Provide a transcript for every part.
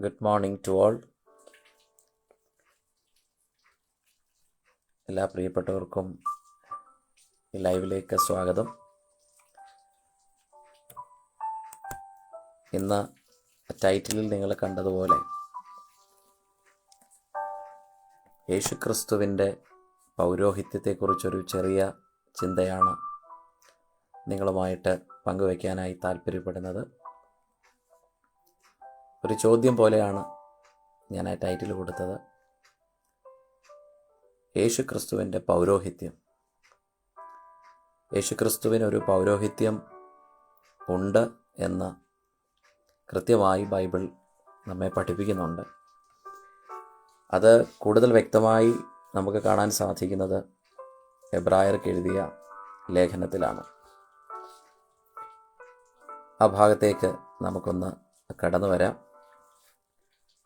Good morning to all. എല്ലാ പ്രിയപ്പെട്ടവർക്കും ഈ ലൈവിലേക്ക് സ്വാഗതം. ഇന്ന് ടൈറ്റിലിൽ നിങ്ങൾ കണ്ടതുപോലെ യേശുക്രിസ്തുവിന്റെ പൗരോഹിത്യത്തെക്കുറിച്ചൊരു ചെറിയ ചിന്തയാണ് നിങ്ങളുമായിട്ട് പങ്കുവയ്ക്കാനായി താല്പര്യപ്പെടുന്നത്. ഒരു ചോദ്യം പോലെയാണ് ഞാൻ ആ ടൈറ്റിൽ കൊടുത്തത്. യേശു ക്രിസ്തുവിന്റെ പൗരോഹിത്യം. യേശു ക്രിസ്തുവിന് ഒരു പൗരോഹിത്യം ഉണ്ട് എന്ന് കൃത്യമായി ബൈബിൾ നമ്മെ പഠിപ്പിക്കുന്നുണ്ട്. അത് കൂടുതൽ വ്യക്തമായി നമുക്ക് കാണാൻ സാധിക്കുന്നത് എബ്രായർക്ക് എഴുതിയ ലേഖനത്തിലാണ്. ആ ഭാഗത്തേക്ക് നമുക്കൊന്ന് കടന്നു വരാം.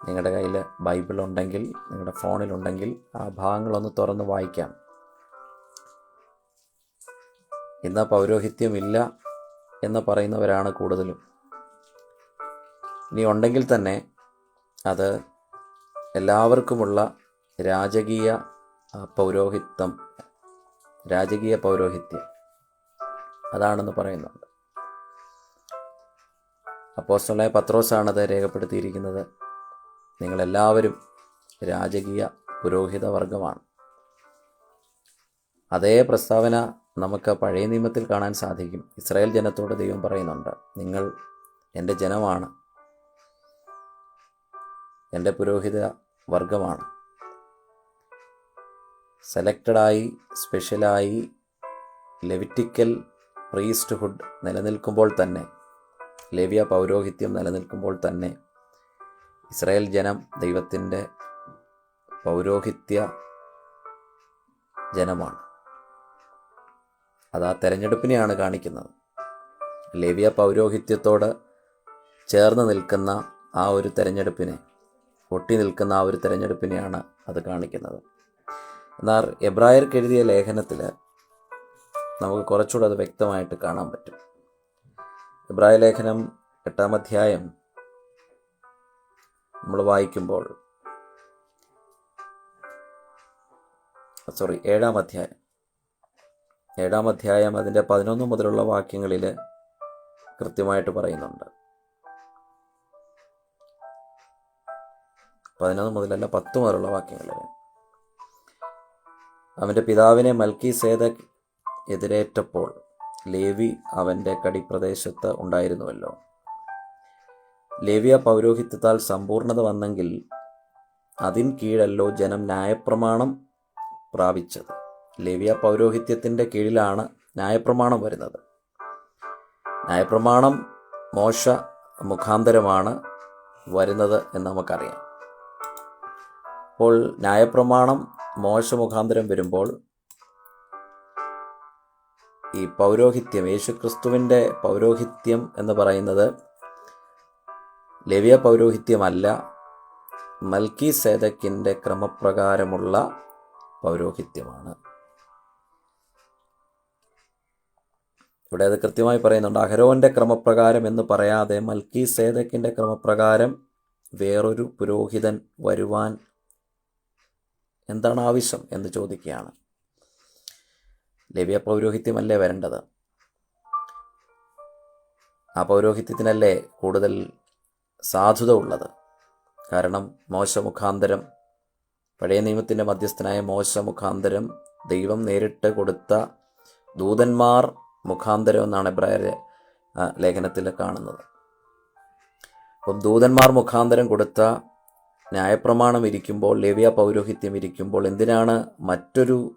നിങ്ങളുടെ കയ്യിൽ ബൈബിൾ ഉണ്ടെങ്കിൽ നിങ്ങളുടെ ഫോണിലുണ്ടെങ്കിൽ ആ ഭാഗങ്ങളൊന്ന് തുറന്ന് വായിക്കാം. ഇന്ന് പൗരോഹിത്യമില്ല എന്ന് പറയുന്നവരാണ് കൂടുതലും. ഇനി ഉണ്ടെങ്കിൽ തന്നെ അത് എല്ലാവർക്കുമുള്ള രാജകീയ പൗരോഹിത്വം രാജകീയ പൗരോഹിത്യം. അതാണെന്ന് പറയുന്നുണ്ട്. അപ്പോസ്റ്റലായ പത്രോസാണത് രേഖപ്പെടുത്തിയിരിക്കുന്നത്. നിങ്ങളെല്ലാവരും രാജകീയ പുരോഹിത വർഗമാണ്. അതേ പ്രസ്താവന നമുക്ക് പഴയ നിയമത്തിൽ കാണാൻ സാധിക്കും. ഇസ്രായേൽ ജനത്തോട് ദൈവം പറയുന്നുണ്ട് നിങ്ങൾ എന്റെ ജനമാണ് എന്റെ പുരോഹിത വർഗമാണ്. സെലക്റ്റഡായി സ്പെഷ്യലായി ലെവിറ്റിക്കൽ പ്രീസ്റ്റ്ഹുഡ് നിലനിൽക്കുമ്പോൾ തന്നെ ലേവ്യ പൗരോഹിത്യം നിലനിൽക്കുമ്പോൾ തന്നെ ഇസ്രായേൽ ജനം ദൈവത്തിന്റെ പൗരോഹിത്യ ജനമാണ്. അത് ആ തെരഞ്ഞെടുപ്പിനെയാണ് കാണിക്കുന്നത്. ലേവ്യ പൗരോഹിത്യത്തോട് ചേർന്ന് നിൽക്കുന്ന ആ ഒരു തെരഞ്ഞെടുപ്പിനെ ഒട്ടി നിൽക്കുന്ന ആ ഒരു തെരഞ്ഞെടുപ്പിനെയാണ് അത് കാണിക്കുന്നത്. എന്നാൽ എബ്രായർക്ക് എഴുതിയ ലേഖനത്തിൽ നമുക്ക് കുറച്ചുകൂടെ അത് വ്യക്തമായിട്ട് കാണാൻ പറ്റും. എബ്രായ ലേഖനം എട്ടാം അധ്യായം നമ്മൾ വായിക്കുമ്പോൾ സോറി ഏഴാം അധ്യായം. ഏഴാം അധ്യായം അതിന്റെ പതിനൊന്ന് മുതലുള്ള വാക്യങ്ങളിൽ കൃത്യമായിട്ട് പറയുന്നുണ്ട്. പതിനൊന്ന് മുതലല്ല പത്ത് മുതലുള്ള വാക്യങ്ങളിൽ. അവന്റെ പിതാവിനെ മൽക്കി സേത എതിരേറ്റപ്പോൾ ലേവി അവന്റെ കടിപ്രദേശത്ത് ഉണ്ടായിരുന്നുവല്ലോ. ലേവിയ പൗരോഹിത്യത്താൽ സമ്പൂർണത വന്നെങ്കിൽ അതിൻ കീഴല്ലോ ജനം ന്യായപ്രമാണം പ്രാപിച്ചത്. ലേവ്യ പൗരോഹിത്യത്തിന്റെ കീഴിലാണ് ന്യായപ്രമാണം വരുന്നത്. ന്യായപ്രമാണം മോശ മുഖാന്തരമാണ് വരുന്നത് എന്ന് നമുക്കറിയാം. അപ്പോൾ ന്യായപ്രമാണം മോശ മുഖാന്തരം വരുമ്പോൾ ഈ പൗരോഹിത്യം യേശുക്രിസ്തുവിന്റെ പൗരോഹിത്യം എന്ന് പറയുന്നത് ലവ്യ പൗരോഹിത്യമല്ല മൽക്കി സേദക്കിന്റെ ക്രമപ്രകാരമുള്ള പൗരോഹിത്യമാണ്. ഇവിടെ അത് കൃത്യമായി പറയുന്നുണ്ട് അഹരോന്റെ ക്രമപ്രകാരം എന്ന് പറയാതെ മൽക്കി സേദക്കിന്റെ ക്രമപ്രകാരം വേറൊരു പുരോഹിതൻ വരുവാൻ എന്താണ് ആവശ്യം എന്ന് ചോദിക്കുകയാണ്. ലവ്യ പൗരോഹിത്യമല്ലേ വരേണ്ടത്? ആ പൗരോഹിത്യത്തിനല്ലേ കൂടുതൽ സാധുത ഉള്ളത് കാരണം മോശ മുഖാന്തരം പഴയ നിയമത്തിന്റെ മധ്യസ്ഥനായ മോശ മുഖാന്തരം ദൈവം നേരിട്ട് കൊടുത്ത ദൂതന്മാർ മുഖാന്തരം എന്നാണ് എബ്രായർ ലേഖനത്തിൽ കാണുന്നത്. അപ്പം ദൂതന്മാർ മുഖാന്തരം കൊടുത്ത ന്യായപ്രമാണം ഇരിക്കുമ്പോൾ ലേവ്യ പൗരോഹിത്യം ഇരിക്കുമ്പോൾ എന്തിനാണ് മറ്റൊരു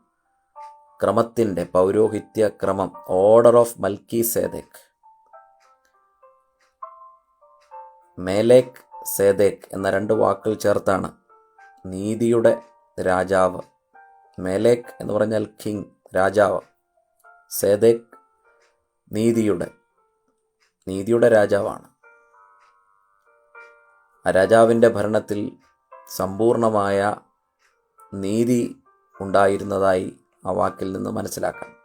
ക്രമത്തിന്റെ പൗരോഹിത്യ ക്രമം ഓർഡർ ഓഫ് മൽക്കി സേദേക്ക് മേലേക്ക് സേദേക്ക് എന്ന രണ്ട് വാക്കുകൾ ചേർത്താണ്. നീതിയുടെ രാജാവ്. മേലേക്ക് എന്ന് പറഞ്ഞാൽ കിങ് രാജാവ്. സേദേക്ക് നീതിയുടെ നീതിയുടെ രാജാവാണ്. ആ രാജാവിന്റെ ഭരണത്തിൽ സമ്പൂർണമായ നീതി ഉണ്ടായിരുന്നതായി ആ വാക്കിൽ നിന്ന് മനസ്സിലാക്കാം.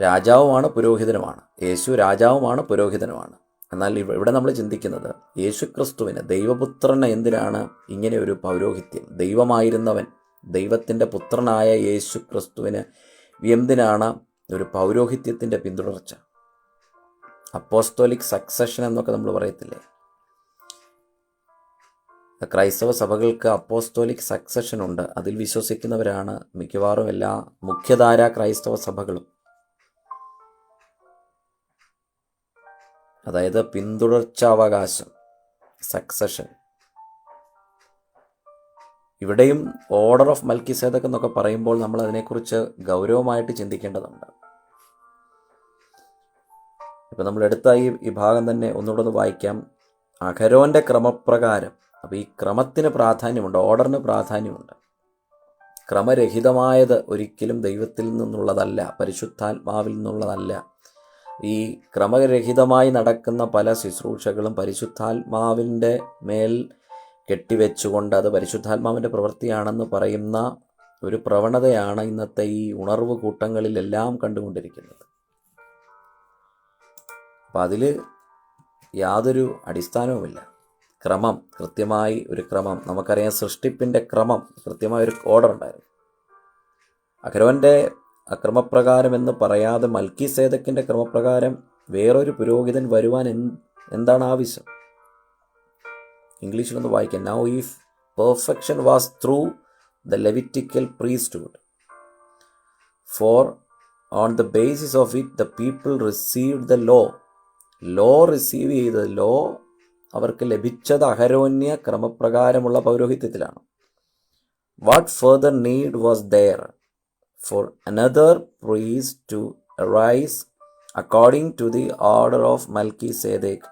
രാജാവുമാണ് പുരോഹിതനുമാണ്. യേശു രാജാവുമാണ് പുരോഹിതനുമാണ്. എന്നാൽ ഇവ- ഇവിടെ നമ്മൾ ചിന്തിക്കുന്നത് യേശുക്രിസ്തുവിന് ദൈവപുത്രന് എന്തിനാണ് ഇങ്ങനെ ഒരു പൗരോഹിത്യം? ദൈവമായിരുന്നവൻ ദൈവത്തിന്റെ പുത്രനായ യേശു ക്രിസ്തുവിന് എന്തിനാണ് ഒരു പൗരോഹിത്യത്തിന്റെ പിന്തുടർച്ച? അപ്പോസ്തോലിക് സക്സഷൻ എന്നൊക്കെ നമ്മൾ പറയത്തില്ലേ? ക്രൈസ്തവ സഭകൾക്ക് അപ്പോസ്തോലിക് സക്സഷൻ ഉണ്ട്. അതിൽ വിശ്വസിക്കുന്നവരാണ് മിക്കവാറും എല്ലാ മുഖ്യധാര ക്രൈസ്തവ സഭകളും. അതായത് പിന്തുടർച്ചാവകാശം സക്സഷൻ ഇവിടെയും ഓർഡർ ഓഫ് മൽക്കിസേദക് എന്നൊക്കെ പറയുമ്പോൾ നമ്മൾ അതിനെക്കുറിച്ച് ഗൗരവമായിട്ട് ചിന്തിക്കേണ്ടതുണ്ട്. ഇപ്പം നമ്മൾ എടുത്ത ഈ ഈ ഭാഗം തന്നെ ഒന്നുകൂടെ ഒന്ന് വായിക്കാം. അഖരോന്റെ ക്രമപ്രകാരം അപ്പോൾ ഈ ക്രമത്തിന് പ്രാധാന്യമുണ്ട് ഓർഡറിന് പ്രാധാന്യമുണ്ട്. ക്രമരഹിതമായത് ഒരിക്കലും ദൈവത്തിൽ നിന്നുള്ളതല്ല പരിശുദ്ധാത്മാവിൽ നിന്നുള്ളതല്ല. ഈ ക്രമരഹിതമായി നടക്കുന്ന പല ശുശ്രൂഷകളും പരിശുദ്ധാത്മാവിന്റെ മേൽ കെട്ടിവെച്ചുകൊണ്ട് അത് പരിശുദ്ധാത്മാവിന്റെ പ്രവൃത്തിയാണെന്ന് പറയുന്ന ഒരു പ്രവണതയാണ് ഇന്നത്തെ ഈ ഉണർവ് കൂട്ടങ്ങളിലെല്ലാം കണ്ടുകൊണ്ടിരിക്കുന്നത്. അപ്പം അതിൽ യാതൊരു അടിസ്ഥാനവുമില്ല. ക്രമം കൃത്യമായി ഒരു ക്രമം. നമുക്കറിയാം സൃഷ്ടിപ്പിന്റെ ക്രമം കൃത്യമായ ഒരു ഓർഡർ ഉണ്ടായിരുന്നു. അഖരോന്റെ അക്രമപ്രകാരം എന്ന് പറയാതെ മൽക്കി സേതക്കിന്റെ ക്രമപ്രകാരം വേറൊരു പുരോഹിതൻ വരുവാൻ എന്ത് എന്താണ് ആവശ്യം? ഇംഗ്ലീഷിലൊന്ന് വായിക്കാം. Now if perfection was through the Levitical priesthood for on the basis of it the people received the law law receive ചെയ്ത ലോ അവർക്ക് ലഭിച്ചത് അഹരോന്യ ക്രമപ്രകാരമുള്ള പൗരോഹിത്യത്തിലാണ്. What further need was there another priest to arise according to the order of Melchizedek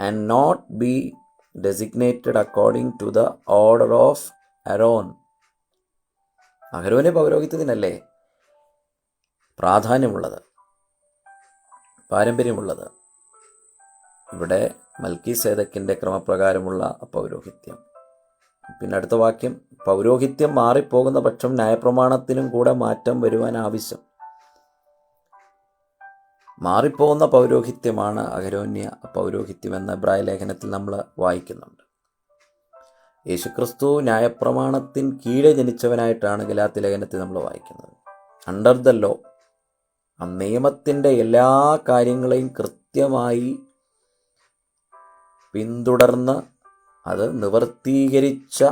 and not be designated according to the order of Aaron അഹരോനെ പൗരോഹിത്യത്തിനല്ലേ പ്രാധാന്യമുള്ളത്? പാരമ്പര്യമുള്ളത്. ഇവിടെ മൽക്കി സേതക്കിന്റെ ക്രമപ്രകാരമുള്ള പൗരോഹിത്യം. പിന്നെ അടുത്ത വാക്യം പൗരോഹിത്യം മാറിപ്പോകുന്ന പക്ഷം ന്യായപ്രമാണത്തിനും കൂടെ മാറ്റം വരുവാൻ ആവശ്യം. മാറിപ്പോകുന്ന പൗരോഹിത്യമാണ് അഹരോന്യ പൗരോഹിത്യം എന്ന എബ്രായ ലേഖനത്തിൽ നമ്മൾ വായിക്കുന്നുണ്ട്. യേശുക്രിസ്തു ന്യായപ്രമാണത്തിൻ കീഴെ ജനിച്ചവനായിട്ടാണ് ഗലാത്തി ലേഖനത്തിൽ നമ്മൾ വായിക്കുന്നത്. അണ്ടർ ദ ലോ ആ നിയമത്തിന്റെ എല്ലാ കാര്യങ്ങളെയും കൃത്യമായി പിന്തുടർന്ന് അത് നിവർത്തീകരിച്ച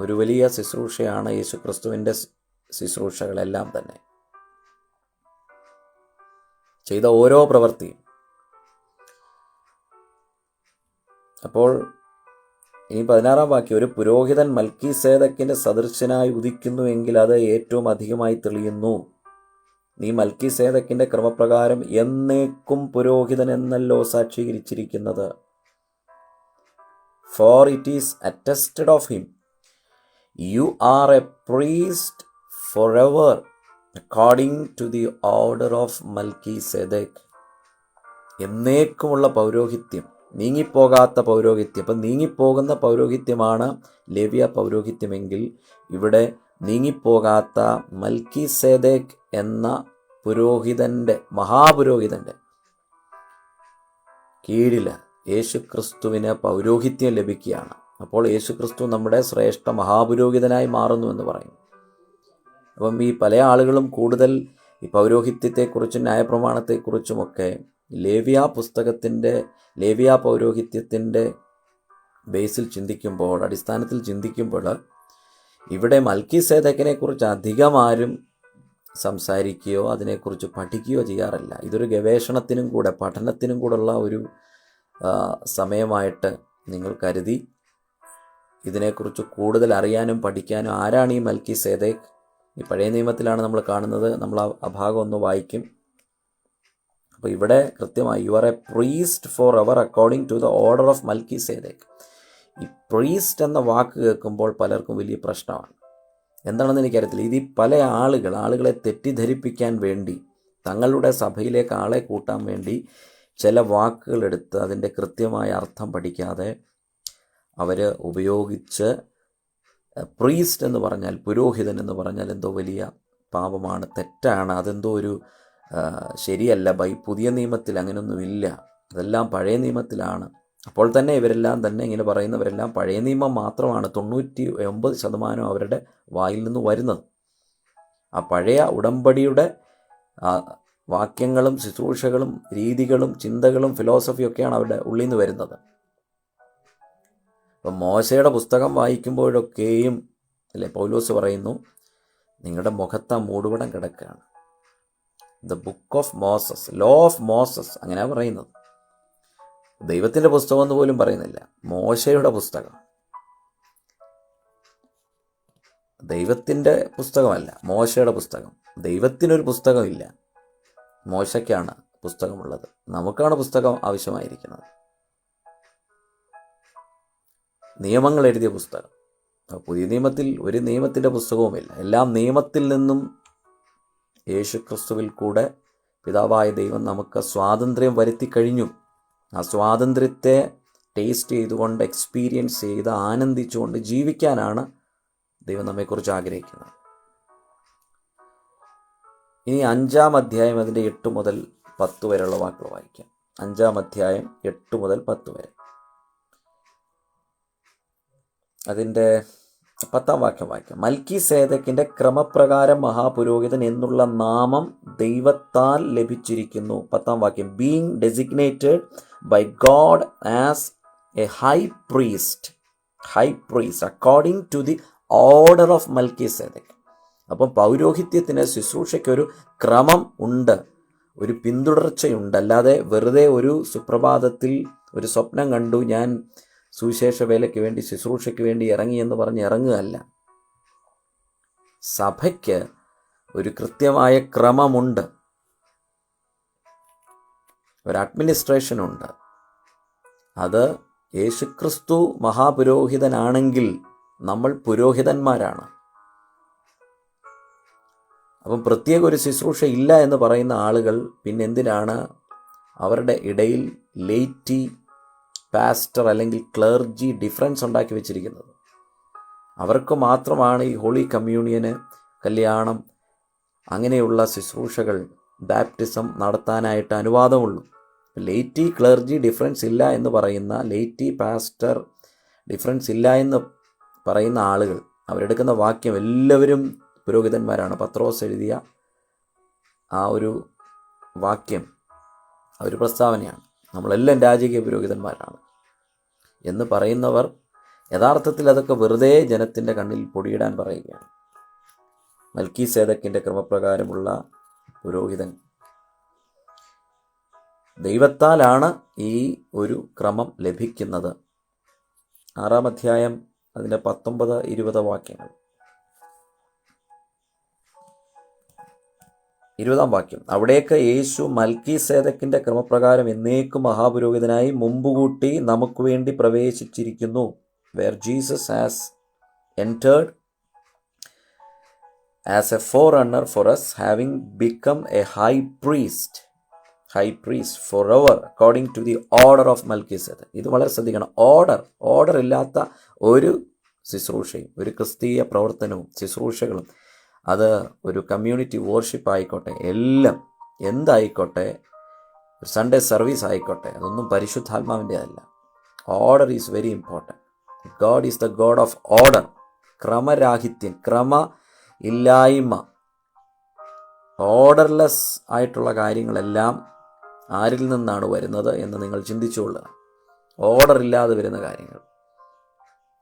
ഒരു വലിയ ശുശ്രൂഷയാണ് യേശുക്രിസ്തുവിന്റെ ശുശ്രൂഷകളെല്ലാം തന്നെ. ചെയ്ത ഓരോ പ്രവൃത്തിയും. അപ്പോൾ ഇനി പതിനാറാം വാക്യം ഒരു പുരോഹിതൻ മൽക്കി സേതക്കിന്റെ സദൃശനായി ഉദിക്കുന്നുവെങ്കിൽ അത് ഏറ്റവും അധികമായി തെളിയുന്നു. നീ മൽക്കി സേതക്കിന്റെ ക്രമപ്രകാരം എന്നേക്കും പുരോഹിതൻ എന്നല്ലോ സാക്ഷീകരിച്ചിരിക്കുന്നത്. For it is attested of him you are a priest forever according to the order of Melchizedek എന്നേക്കുമുള്ള പൗരോഹിത്യം നീങ്ങിപ്പോകാത്ത പൗരോഹിത്യം. അപ്പം നീങ്ങിപ്പോകുന്ന പൗരോഹിത്യമാണ് ലേവ്യ പൗരോഹിത്യമെങ്കിൽ ഇവിടെ നീങ്ങിപ്പോകാത്ത മൽക്കി സേദേക് എന്ന പുരോഹിതന്റെ മഹാപുരോഹിതന്റെ കീഴിൽ യേശുക്രിസ്തുവിന് പൗരോഹിത്യം ലഭിക്കുകയാണ്. അപ്പോൾ യേശുക്രിസ്തു നമ്മുടെ ശ്രേഷ്ഠ മഹാപുരോഹിതനായി മാറുന്നു എന്ന് പറയും അപ്പം ഈ പല ആളുകളും കൂടുതൽ ഈ പൗരോഹിത്യത്തെക്കുറിച്ചും ന്യായപ്രമാണത്തെക്കുറിച്ചുമൊക്കെ ലേവിയ പുസ്തകത്തിന്റെ ലേവിയ പൗരോഹിത്യത്തിന്റെ ബേസിൽ ചിന്തിക്കുമ്പോൾ അടിസ്ഥാനത്തിൽ ചിന്തിക്കുമ്പോൾ ഇവിടെ മൽക്കി സേതക്കിനെക്കുറിച്ച് അധികം ആരും സംസാരിക്കുകയോ അതിനെക്കുറിച്ച് പഠിക്കുകയോ ചെയ്യാറില്ല. ഇതൊരു ഗവേഷണത്തിനും കൂടെ പഠനത്തിനും കൂടെയുള്ള ഒരു സമയമായിട്ട് നിങ്ങൾ കരുതി. ഇതിനെക്കുറിച്ച് കൂടുതൽ അറിയാനും പഠിക്കാനും ആരാണ് ഈ മൽക്കി സേദേക് ഈ പഴയ നിയമത്തിലാണ് നമ്മൾ കാണുന്നത്. നമ്മൾ ആ ഭാഗം ഒന്ന് വായിക്കും. അപ്പോൾ ഇവിടെ കൃത്യമായി you are a priest forever according to the order of Melchizedek ഈ പ്രീസ്റ്റ് എന്ന വാക്ക് കേൾക്കുമ്പോൾ പലർക്കും വലിയ പ്രശ്നമാണ്. എന്താണെന്ന് എനിക്കറിയത്തില്ല. ഇത് പല ആളുകൾ ആളുകളെ തെറ്റിദ്ധരിപ്പിക്കാൻ വേണ്ടി തങ്ങളുടെ സഭയിലേക്ക് ആളെ കൂട്ടാൻ വേണ്ടി ചില വാക്കുകൾ എടുത്ത് അതിന്റെ കൃത്യമായ അർത്ഥം പഠിക്കാതെ അവർ ഉപയോഗിച്ച് പ്രീസ്റ്റ് എന്ന് പറഞ്ഞാൽ പുരോഹിതൻ എന്ന് പറഞ്ഞാൽ എന്തോ വലിയ പാപമാണ് തെറ്റാണ് അതെന്തോ ഒരു ശരിയല്ല ബൈ പുതിയ നിയമത്തിൽ അങ്ങനെയൊന്നുമില്ല അതെല്ലാം പഴയ നിയമത്തിലാണ്. അപ്പോൾ തന്നെ ഇവരെല്ലാം തന്നെ ഇങ്ങനെ പറയുന്നവരെല്ലാം പഴയ നിയമം മാത്രമാണ് തൊണ്ണൂറ്റി ഒമ്പത് ശതമാനം അവരുടെ വായിൽ നിന്ന് വരുന്നത്. ആ പഴയ ഉടമ്പടിയുടെ വാക്യങ്ങളും ശുശ്രൂഷകളും രീതികളും ചിന്തകളും ഫിലോസഫിയൊക്കെയാണ് അവരുടെ ഉള്ളിൽ നിന്ന് വരുന്നത്. അപ്പം മോശയുടെ പുസ്തകം വായിക്കുമ്പോഴൊക്കെയും അല്ലേ പൗലോസ് പറയുന്നു നിങ്ങളുടെ മുഖത്ത് ആ മൂടുപടം കിടക്കുകയാണ്. The book of Moses law of Moses അങ്ങനെയാണ് പറയുന്നത്. ദൈവത്തിന്റെ പുസ്തകം എന്ന് പോലും പറയുന്നില്ല. മോശയുടെ പുസ്തകം. ദൈവത്തിന്റെ പുസ്തകമല്ല മോശയുടെ പുസ്തകം. ദൈവത്തിനൊരു പുസ്തകമില്ല. മോശയ്ക്കാണ് പുസ്തകമുള്ളത്. നമുക്കാണ് പുസ്തകം ആവശ്യമായിരിക്കുന്നത്. നിയമങ്ങൾ എഴുതിയ പുസ്തകം. പുതിയ നിയമത്തിൽ ഒരു നിയമത്തിന്റെ പുസ്തകവുമില്ല. എല്ലാം നിയമത്തിൽ നിന്നും യേശു ക്രിസ്തുവിൽ കൂടെ പിതാവായ ദൈവം നമുക്ക് സ്വാതന്ത്ര്യം വരുത്തി കഴിഞ്ഞു. ആ സ്വാതന്ത്ര്യത്തെ ടേസ്റ്റ് ചെയ്തുകൊണ്ട് എക്സ്പീരിയൻസ് ചെയ്ത് ആനന്ദിച്ചുകൊണ്ട് ജീവിക്കാനാണ് ദൈവം നമ്മെക്കുറിച്ച് ആഗ്രഹിക്കുന്നത്. ഇനി അഞ്ചാം അധ്യായം അതിന്റെ എട്ട് മുതൽ പത്ത് വരെയുള്ള വാക്കുകൾ വായിക്കാം. അഞ്ചാം അധ്യായം എട്ട് മുതൽ പത്ത് വരെ. അതിന്റെ പത്താം വാക്യം വായിക്കാം. മൽക്കി സേതക്കിന്റെ ക്രമപ്രകാരം മഹാപുരോഹിതൻ എന്നുള്ള നാമം ദൈവത്താൽ ലഭിച്ചിരിക്കുന്നു. പത്താം വാക്യം. Being designated by God as a high priest. High priest. According to the order of Melchizedek അപ്പം പൗരോഹിത്യത്തിന് ശുശ്രൂഷയ്ക്കൊരു ക്രമം ഉണ്ട്. ഒരു പിന്തുടർച്ചയുണ്ട്. അല്ലാതെ വെറുതെ ഒരു സുപ്രഭാതത്തിൽ ഒരു സ്വപ്നം കണ്ടു ഞാൻ സുവിശേഷ വേലയ്ക്ക് വേണ്ടി ശുശ്രൂഷയ്ക്ക് വേണ്ടി ഇറങ്ങി എന്ന് പറഞ്ഞ് ഇറങ്ങുകയല്ല. സഭയ്ക്ക് ഒരു കൃത്യമായ ക്രമമുണ്ട്. ഒരു അഡ്മിനിസ്ട്രേഷൻ ഉണ്ട് അത് യേശുക്രിസ്തു മഹാപുരോഹിതനാണെങ്കിൽ നമ്മൾ പുരോഹിതന്മാരാണ്. അപ്പം പ്രത്യേക ഒരു ശുശ്രൂഷ ഇല്ല എന്ന് പറയുന്ന ആളുകൾ പിന്നെന്തിനാണ് അവരുടെ ഇടയിൽ ലേറ്റി പാസ്റ്റർ അല്ലെങ്കിൽ ക്ലർജി ഡിഫറൻസ് ഉണ്ടാക്കി വെച്ചിരിക്കുന്നത്? അവർക്ക് മാത്രമാണ് ഈ ഹോളി കമ്മ്യൂണിയന് കല്യാണം അങ്ങനെയുള്ള ശുശ്രൂഷകൾ ബാപ്റ്റിസം നടത്താനായിട്ട് അനുവാദമുള്ളൂ. ലേറ്റി ക്ലർജി ഡിഫറൻസ് ഇല്ല എന്ന് പറയുന്ന ലേറ്റി പാസ്റ്റർ ഡിഫറൻസ് ഇല്ല എന്ന് പറയുന്ന ആളുകൾ അവരെടുക്കുന്ന വാക്യം എല്ലാവരും പുരോഹിതന്മാരാണ്. പത്രോസ് എഴുതിയ ആ ഒരു വാക്യം ആ ഒരു പ്രസ്താവനയാണ്. നമ്മളെല്ലാം രാജകീയ പുരോഹിതന്മാരാണ്. എന്ന് പറയുന്നവർ യഥാർത്ഥത്തിൽ അതൊക്കെ വെറുതെ ജനത്തിന്റെ കണ്ണിൽ പൊടിയിടാൻ പറയുകയാണ്. മൽക്കി സേതക്കിന്റെ ക്രമപ്രകാരമുള്ള പുരോഹിതൻ. ദൈവത്താലാണ് ഈ ഒരു ക്രമം ലഭിക്കുന്നത്. ആറാം അധ്യായം അതിന്റെ പത്തൊമ്പത് ഇരുപത് വാക്യങ്ങൾ. ഇരുപതാം വാക്യം. അവിടേക്ക് യേശു മൽക്കി സേതക്കിന്റെ ക്രമപ്രകാരം എന്നേക്കും മഹാപുരോഹിതനായി മുമ്പുകൂട്ടി നമുക്ക് വേണ്ടി പ്രവേശിച്ചിരിക്കുന്നു. Where Jesus has entered as a forerunner for us having become a high priest high priest forever according to the order of Melchizedek ഇത് വളരെ ശ്രദ്ധിക്കണം. ഓർഡർ ഓർഡർ ഇല്ലാത്ത ഒരു ശുശ്രൂഷയും ഒരു ക്രിസ്തീയ പ്രവർത്തനവും ശുശ്രൂഷകളും അത് ഒരു കമ്മ്യൂണിറ്റി വോർഷിപ്പ് ആയിക്കോട്ടെ എല്ലാം എന്തായിക്കോട്ടെ സൺഡേ സർവീസ് ആയിക്കോട്ടെ അതൊന്നും പരിശുദ്ധാത്മാവിന്റെ അല്ല order is very important God is the God of order ക്രമരാഹിത്യം ക്രമ ഇല്ലായ്മ ഓർഡർലെസ് ആയിട്ടുള്ള കാര്യങ്ങളെല്ലാം ആരിൽ നിന്നാണ് വരുന്നത് എന്ന് നിങ്ങൾ ചിന്തിച്ചുകൊള്ളുക. ഓർഡർ ഇല്ലാതെ വരുന്ന കാര്യങ്ങൾ.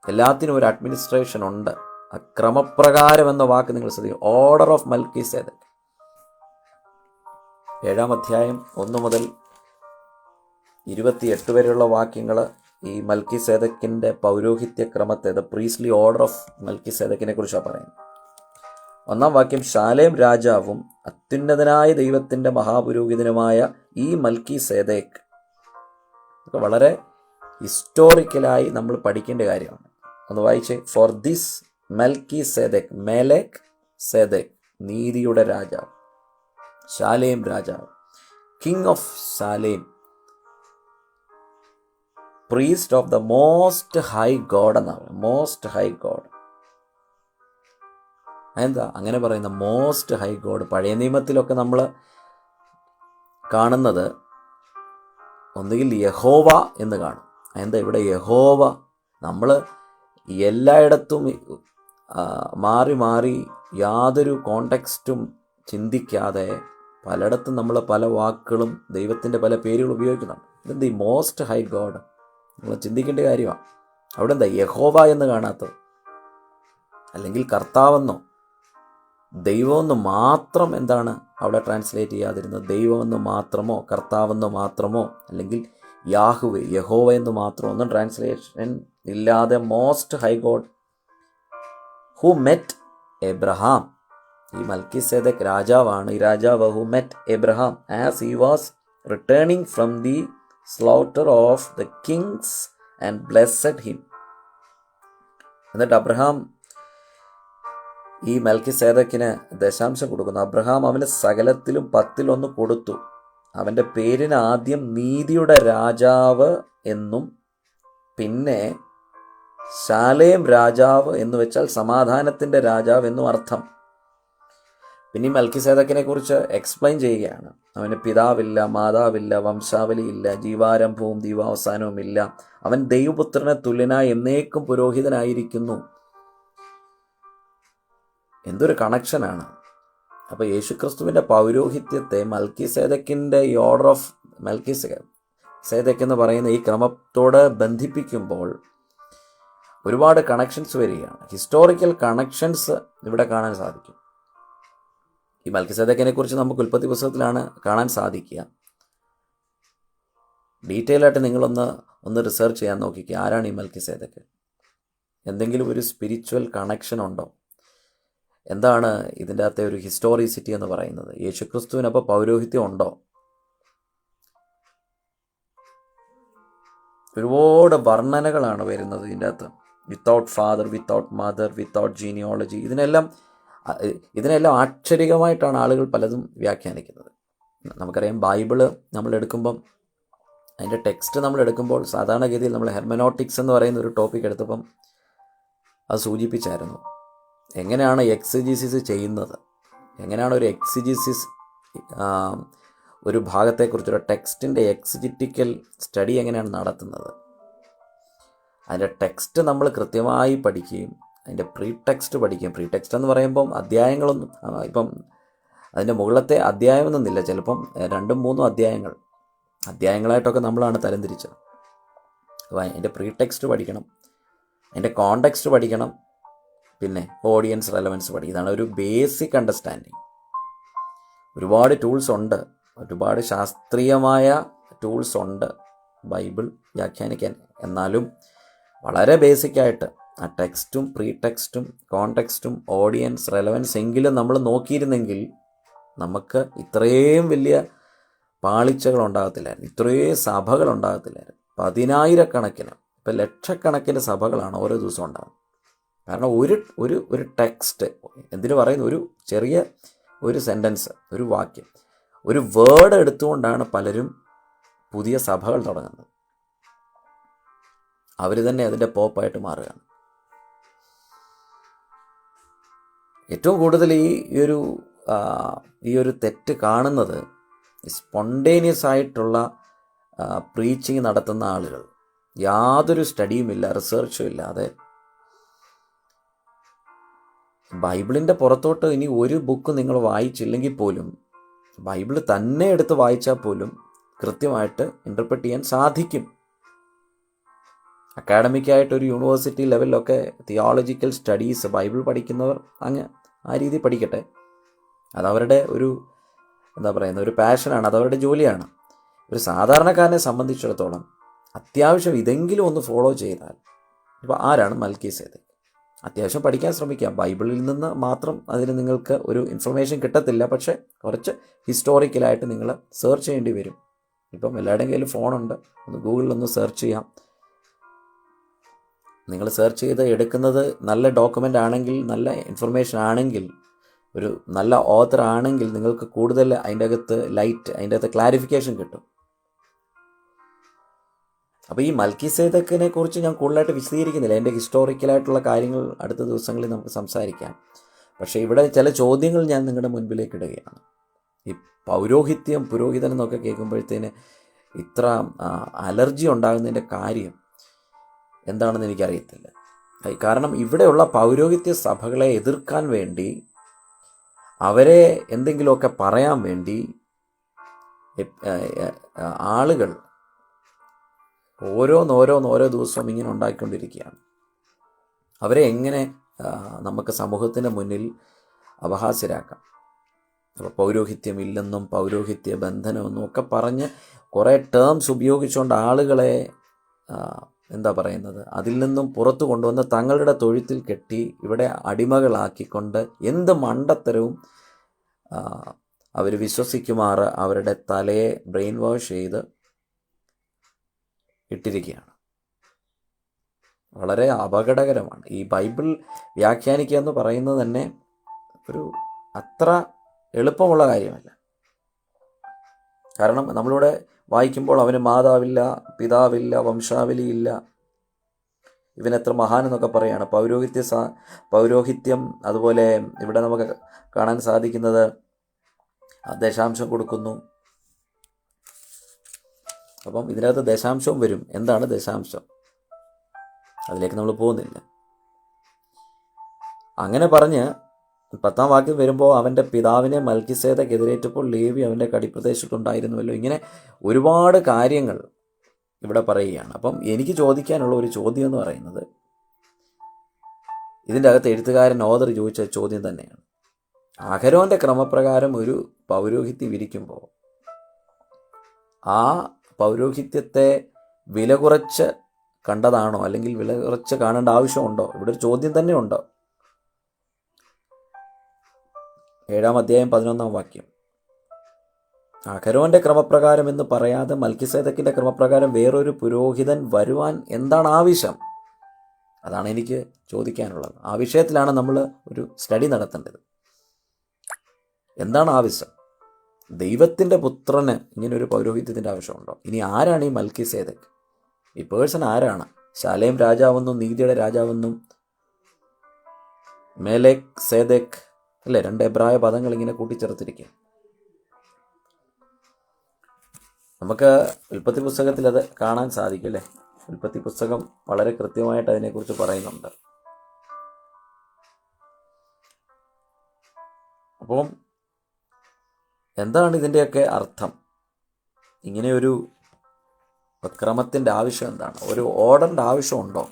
എല്ലാത്തിനും ഒരു അഡ്മിനിസ്ട്രേഷൻ ഉണ്ട്. ആ ക്രമപ്രകാരം എന്ന വാക്ക് നിങ്ങൾ ശ്രദ്ധിക്കും ഓർഡർ ഓഫ് മൽക്കി സേദ ഏഴാം അധ്യായം ഒന്ന് മുതൽ ഇരുപത്തിയെട്ട് വരെയുള്ള വാക്യങ്ങൾ ഈ മൽക്കി സേതക്കിന്റെ പൗരോഹിത്യ ക്രമത്തെ ദ പ്രീസ്ലി ഓർഡർ ഓഫ് മൽക്കി സേതക്കിനെ കുറിച്ചാണ് പറയുന്നത്. ഒന്നാം വാക്യം ശാലേം രാജാവും അത്യുന്നതനായ ദൈവത്തിന്റെ മഹാപുരോഹിതനുമായ ഈ മൽക്കി സേതേക്ക് വളരെ ഹിസ്റ്റോറിക്കലായി നമ്മൾ പഠിക്കേണ്ട കാര്യമാണ്. ഒന്ന് വായിച്ചേ. ഫോർ ദിസ് മൽക്കി സേദക് മേലേക്ക് സേദക് നീതിയുടെ രാജാവ്. ശാലേം രാജാവ്. King of Salem. Priest of the most high God എന്നാണ്. മോസ്റ്റ് ഹൈ ഗോഡ് എന്താ? അങ്ങനെ പറയുന്ന മോസ്റ്റ് ഹൈ ഗോഡ് പഴയ നിയമത്തിലൊക്കെ നമ്മൾ കാണുന്നത് ഒന്നുകിൽ യഹോവ എന്ന് കാണും. എന്താ ഇവിടെ യഹോവ? നമ്മൾ എല്ലായിടത്തും മാറി മാറി യാതൊരു കോണ്ടെക്സ്റ്റും ചിന്തിക്കാതെ പലയിടത്തും നമ്മൾ പല വാക്കുകളും ദൈവത്തിന്റെ പല പേരുകളും ഉപയോഗിക്കുന്നുണ്ട്. ഇത് ദി മോസ്റ്റ് ഹൈ ഗോഡ് നമ്മൾ ചിന്തിക്കേണ്ട കാര്യമാണ് അവിടെ എന്താ യഹോവ എന്ന് കാണാത്തത്. അല്ലെങ്കിൽ കർത്താവെന്നോ? ദൈവമെന്ന് മാത്രം എന്താണ് അവിടെ ട്രാൻസ്ലേറ്റ് ചെയ്യാതിരുന്നത്? ദൈവമെന്ന് മാത്രമോ? കർത്താവെന്ന് മാത്രമോ? അല്ലെങ്കിൽ യാഹുവെ യഹോവ എന്ന് മാത്രമോ? ഒന്നും ട്രാൻസ്ലേഷൻ ഇല്ലാതെ most high God who met Abraham. ഈ മൽക്കി സേദക് രാജാവാണ്. ഈ രാജാവ് who met Abraham. As he was returning from the slaughter of the kings and blessed him എന്നിട്ട് അബ്രഹാം ഈ മൽക്കി സേദക്കിന് ദശാംശം കൊടുക്കുന്നു. അബ്രഹാം അവന് സകലത്തിലും പത്തിലൊന്ന് കൊടുത്തു. അവന്റെ പേരിന് ആദ്യം നീതിയുടെ രാജാവ് എന്നും പിന്നെ ശാലേം രാജാവ് എന്ന് വെച്ചാൽ സമാധാനത്തിന്റെ രാജാവ് എന്നും അർത്ഥം. പിന്നെ ഈ മൽക്കി സേദക്കിനെ കുറിച്ച് എക്സ്പ്ലെയിൻ ചെയ്യുകയാണ്. അവന് പിതാവില്ല മാതാവില്ല വംശാവലിയില്ല ജീവാരംഭവും ദീപാവസാനവും ഇല്ല. അവൻ ദൈവപുത്രനെ തുല്യനായി എന്നേക്കും പുരോഹിതനായിരിക്കുന്നു. എന്തൊരു കണക്ഷനാണ് അപ്പോൾ യേശുക്രിസ്തുവിന്റെ പൗരോഹിത്യത്തെ മൽക്കി സേദക്കിന്റെ ഈ ഓർഡർ ഓഫ് മൽക്കി സേതക് എന്ന് പറയുന്ന ഈ ക്രമത്തോട് ബന്ധിപ്പിക്കുമ്പോൾ ഒരുപാട് കണക്ഷൻസ് വരികയാണ്. ഹിസ്റ്റോറിക്കൽ കണക്ഷൻസ് ഇവിടെ കാണാൻ സാധിക്കും. ഈ മൽക്കിസേദക്കിനെ കുറിച്ച് നമുക്ക് ഉൽപ്പത്തി പുസ്തകത്തിലാണ് കാണാൻ സാധിക്കുക. ഡീറ്റെയിൽ ആയിട്ട് നിങ്ങളൊന്ന് ഒന്ന് റിസർച്ച് ചെയ്യാൻ നോക്കിക്കുക ആരാണ് ഈ മൽക്കിസേദക്ക് എന്തെങ്കിലും ഒരു സ്പിരിച്വൽ കണക്ഷൻ ഉണ്ടോ? എന്താണ് ഇതിന്റെ അകത്തെ ഒരു ഹിസ്റ്റോറിസിറ്റി എന്ന് പറയുന്നത്? യേശുക്രിസ്തുവിനപ്പോൾ പൗരോഹിത്യം ഉണ്ടോ? ഒരുപാട് വർണനകളാണ് വരുന്നത് ഇതിന്റെ അകത്ത്. Without father without mother without genealogy ഇതിനെല്ലാം ഇതിനെല്ലാം ആക്ഷരികമായിട്ടാണ് ആളുകൾ പലതും വ്യാഖ്യാനിക്കുന്നത്. നമുക്കറിയാം ബൈബിൾ നമ്മൾ എടുക്കുമ്പം അതിന്റെ ടെക്സ്റ്റ് നമ്മൾ എടുക്കുമ്പോൾ സാധാരണഗതിയിൽ നമ്മൾ ഹെർമനോട്ടിക്സ് എന്ന് പറയുന്ന ഒരു ടോപ്പിക് എടുത്തപ്പം അത് സൂചിപ്പിച്ചായിരുന്നു. എങ്ങനെയാണ് എക്സിജിസിസ് ചെയ്യുന്നത്? എങ്ങനെയാണ് ഒരു എക്സിജിസിസ് ഒരു ഭാഗത്തെക്കുറിച്ചുള്ള ടെക്സ്റ്റിന്റെ എക്സിജിറ്റിക്കൽ സ്റ്റഡി എങ്ങനെയാണ് നടത്തുന്നത്? അതിന്റെ ടെക്സ്റ്റ് നമ്മൾ കൃത്യമായി പഠിക്കുകയും അതിന്റെ പ്രീ ടെക്സ്റ്റ് പഠിക്കുകയും പ്രീ ടെക്സ്റ്റ് എന്ന് പറയുമ്പം അധ്യായങ്ങളൊന്നും ഇപ്പം അതിന്റെ മുകളിലത്തെ അധ്യായം അധ്യായമൊന്നുമില്ല. ചിലപ്പം രണ്ടും മൂന്നും അധ്യായങ്ങൾ അധ്യായങ്ങളായിട്ടൊക്കെ നമ്മളാണ് തരംതിരിച്ചത്. അപ്പോൾ അതിന്റെ പ്രീ ടെക്സ്റ്റ് പഠിക്കണം അതിന്റെ കോണ്ടെക്സ്റ്റ് പഠിക്കണം പിന്നെ ഓഡിയൻസ് റെലവൻസ് പഠിക്കും ഇതാണ് ഒരു ബേസിക് അണ്ടർസ്റ്റാൻഡിങ് ഒരുപാട് ടൂൾസ് ഉണ്ട്. ഒരുപാട് ശാസ്ത്രീയമായ ടൂൾസ് ഉണ്ട്. ബൈബിൾ വ്യാഖ്യാനിക്കാൻ. എന്നാലും വളരെ ബേസിക്കായിട്ട് ആ ടെക്സ്റ്റും പ്രീ ടെക്സ്റ്റും കോണ്ടെക്സ്റ്റും ഓഡിയൻസ് റെലവൻസ് എങ്കിലും നമ്മൾ നോക്കിയിരുന്നെങ്കിൽ നമുക്ക് ഇത്രയും വലിയ പാളിച്ചകൾ ഉണ്ടാകത്തില്ലായിരുന്നു. ഇത്രയും സഭകൾ ഉണ്ടാകത്തില്ലായിരുന്നു. പതിനായിരക്കണക്കിന് ഇപ്പം ലക്ഷക്കണക്കിന് സഭകളാണ് ഓരോ ദിവസവും ഉണ്ടാകുന്നത് കാരണം ഒരു ഒരു ഒരു ടെക്സ്റ്റ് എന്തിനു പറയുന്നു? ഒരു ചെറിയ ഒരു സെന്റൻസ് ഒരു വാക്യം ഒരു വേർഡ് എടുത്തുകൊണ്ടാണ് പലരും പുതിയ സഭകൾ തുടങ്ങുന്നത്. അവർ തന്നെ അതിന്റെ പോപ്പായിട്ട് മാറുകയാണ്. ഏറ്റവും കൂടുതൽ ഈ ഒരു ഈ ഒരു തെറ്റ് കാണുന്നത് സ്പോണ്ടേനിയസ് ആയിട്ടുള്ള പ്രീച്ചിങ് നടത്തുന്ന ആളുകൾ. യാതൊരു സ്റ്റഡിയും ഇല്ല റിസർച്ചും ഇല്ലാതെ. ബൈബിളിന്റെ പുറത്തോട്ട് ഇനി ഒരു ബുക്ക് നിങ്ങൾ വായിച്ചില്ലെങ്കിൽ പോലും ബൈബിൾ തന്നെ എടുത്ത് വായിച്ചാൽ പോലും കൃത്യമായിട്ട് ഇന്റർപ്രറ്റ് ചെയ്യാൻ സാധിക്കും. അക്കാഡമിക്കായിട്ട് ഒരു യൂണിവേഴ്സിറ്റി ലെവലിലൊക്കെ തിയോളജിക്കൽ സ്റ്റഡീസ് ബൈബിൾ പഠിക്കുന്നവർ അങ്ങ് ആ രീതി പഠിക്കട്ടെ. അതവരുടെ ഒരു എന്താ പറയുന്ന ഒരു പാഷനാണ് അതവരുടെ ജോലിയാണ്. ഒരു സാധാരണക്കാരനെ സംബന്ധിച്ചിടത്തോളം അത്യാവശ്യം ഇതെങ്കിലും ഒന്ന് ഫോളോ ചെയ്താൽ ഇപ്പോൾ ആരാണ് മൽക്കി സേത് അത്യാവശ്യം പഠിക്കാൻ ശ്രമിക്കാം. ബൈബിളിൽ നിന്ന് മാത്രം അതിന് നിങ്ങൾക്ക് ഒരു ഇൻഫർമേഷൻ കിട്ടത്തില്ല പക്ഷേ കുറച്ച് ഹിസ്റ്റോറിക്കലായിട്ട് നിങ്ങൾ സെർച്ച് ചെയ്യേണ്ടി വരും. ഇപ്പം എല്ലാവരുടെയും കയ്യിൽ ഫോണുണ്ട് ഒന്ന് ഗൂഗിളിൽ ഒന്ന് സെർച്ച് ചെയ്യാം. നിങ്ങൾ സെർച്ച് ചെയ്ത് എടുക്കുന്നത് നല്ല ഡോക്യുമെന്റ് ആണെങ്കിൽ നല്ല ഇൻഫർമേഷൻ ആണെങ്കിൽ ഒരു നല്ല ഓത്തർ ആണെങ്കിൽ നിങ്ങൾക്ക് കൂടുതൽ അതിന്റെ അകത്ത് ലൈറ്റ് അതിന്റെ അകത്ത് ക്ലാരിഫിക്കേഷൻ കിട്ടും. അപ്പോൾ ഈ മൽക്കി സേതക്കിനെ കുറിച്ച് ഞാൻ കൂടുതലായിട്ട് വിശദീകരിക്കുന്നില്ല. എന്റെ ഹിസ്റ്റോറിക്കലായിട്ടുള്ള കാര്യങ്ങൾ അടുത്ത ദിവസങ്ങളിൽ നമുക്ക് സംസാരിക്കാം. പക്ഷേ ഇവിടെ ചില ചോദ്യങ്ങൾ ഞാൻ നിങ്ങളുടെ മുൻപിലേക്ക് ഇടുകയാണ്. ഈ പൗരോഹിത്യം പുരോഹിതൻ എന്നൊക്കെ കേൾക്കുമ്പോഴത്തേന് ഇത്ര അലർജി ഉണ്ടാകുന്നതിന്റെ കാര്യം എന്താണെന്ന് എനിക്കറിയത്തില്ല. കാരണം ഇവിടെയുള്ള പൗരോഹിത്യ സഭകളെ എതിർക്കാൻ വേണ്ടി അവരെ എന്തെങ്കിലുമൊക്കെ പറയാൻ വേണ്ടി ആളുകൾ ഓരോന്നോരോന്നോരോ ദിവസവും ഇങ്ങനെ ഉണ്ടാക്കിക്കൊണ്ടിരിക്കുകയാണ് അവരെ എങ്ങനെ നമുക്ക് സമൂഹത്തിന്റെ മുന്നിൽ അപഹാസ്യരാക്കാം? അപ്പോൾ പൗരോഹിത്യം ഇല്ലെന്നും പൗരോഹിത്യ ബന്ധനമെന്നും ഒക്കെ പറഞ്ഞ് കുറേ ടേംസ് ഉപയോഗിച്ചുകൊണ്ട് ആളുകളെ എന്താ പറയുന്നത്? അതിൽ നിന്നും പുറത്തു കൊണ്ടുവന്ന് തങ്ങളുടെ തൊഴുത്തിൽ കെട്ടി ഇവിടെ അടിമകളാക്കിക്കൊണ്ട് എന്ത് മണ്ടത്തരവും അവർ വിശ്വസിക്കുമാറ് അവരുടെ തലയെ ബ്രെയിൻ വാഷ് ചെയ്ത് ഇട്ടിരിക്കുകയാണ്. വളരെ അപകടകരമാണ്. ഈ ബൈബിൾ വ്യാഖ്യാനിക്കുക എന്ന് പറയുന്നത് തന്നെ ഒരു അത്ര എളുപ്പമുള്ള കാര്യമല്ല. കാരണം നമ്മളിവിടെ വായിക്കുമ്പോൾ അവന് മാതാവില്ല പിതാവില്ല വംശാവലിയില്ല. ഇവൻ എത്ര മഹാൻ എന്നൊക്കെ പറയാണ്. പൗരോഹിത്യ സാ പൗരോഹിത്യം അതുപോലെ ഇവിടെ നമുക്ക് കാണാൻ സാധിക്കുന്നത് ദശാംശം കൊടുക്കുന്നു. അപ്പം ഇതിനകത്ത് ദശാംശവും വരും. എന്താണ് ദശാംശം? അതിലേക്ക് നമ്മൾ പോകുന്നില്ല. അങ്ങനെ പറഞ്ഞ് പത്താം വാക്യം വരുമ്പോൾ അവന്റെ പിതാവിനെ മൽക്കിസേദക്ക് എതിരേറ്റപ്പോൾ ലേവി അവന്റെ കടിപ്രദേശത്തുണ്ടായിരുന്നുവല്ലോ. ഇങ്ങനെ ഒരുപാട് കാര്യങ്ങൾ ഇവിടെ പറയുകയാണ്. അപ്പം എനിക്ക് ചോദിക്കാനുള്ള ഒരു ചോദ്യം എന്ന് പറയുന്നത് ഇതിന്റെ അകത്ത് എഴുത്തുകാരൻ ഓദർ ചോദിച്ച ചോദ്യം തന്നെയാണ്. അഹരോന്റെ ക്രമപ്രകാരം ഒരു പൗരോഹിത്യം ഇരിക്കുമ്പോൾ ആ പൗരോഹിത്യത്തെ വില കുറച്ച് കണ്ടതാണോ? അല്ലെങ്കിൽ വില കുറച്ച് കാണേണ്ട ആവശ്യമുണ്ടോ? ഇവിടെ ഒരു ചോദ്യം തന്നെ ഉണ്ടോ? ഏഴാം അധ്യായം പതിനൊന്നാം വാക്യം. അഖരോന്റെ ക്രമപ്രകാരം എന്ന് പറയാതെ മൽക്കിസേദക്കിന്റെ ക്രമപ്രകാരം വേറൊരു പുരോഹിതൻ വരുവാൻ എന്താണ് ആവശ്യം? അതാണ് എനിക്ക് ചോദിക്കാനുള്ളത്. ആ വിഷയത്തിലാണ് നമ്മൾ ഒരു സ്റ്റഡി നടത്തേണ്ടത്. എന്താണ് ആവശ്യം? ദൈവത്തിന്റെ പുത്രന് ഇങ്ങനെ ഒരു പൗരോഹിത്യത്തിന്റെ ആവശ്യമുണ്ടോ? ഇനി ആരാണ് ഈ മൽക്കിസേദക്ക് ഈ പേഴ്സൺ ആരാണ്? ശാലേം രാജാവെന്നും നീതിയുടെ രാജാവെന്നും മേലേക്ക് സേദക് അല്ലേ? രണ്ട് എബ്രായ പദങ്ങൾ ഇങ്ങനെ കൂട്ടിച്ചേർത്തിരിക്കുക നമുക്ക് ഉൽപ്പത്തി പുസ്തകത്തിൽ അത് കാണാൻ സാധിക്കും അല്ലേ? ഉൽപ്പത്തി പുസ്തകം വളരെ കൃത്യമായിട്ട് അതിനെക്കുറിച്ച് പറയുന്നുണ്ട്. അപ്പം എന്താണ് ഇതിന്റെയൊക്കെ അർത്ഥം? ഇങ്ങനെയൊരു ക്രമത്തിന്റെ ആവശ്യം എന്താണ്? ഒരു ഓർഡറിന്റെ ആവശ്യമുണ്ടോ?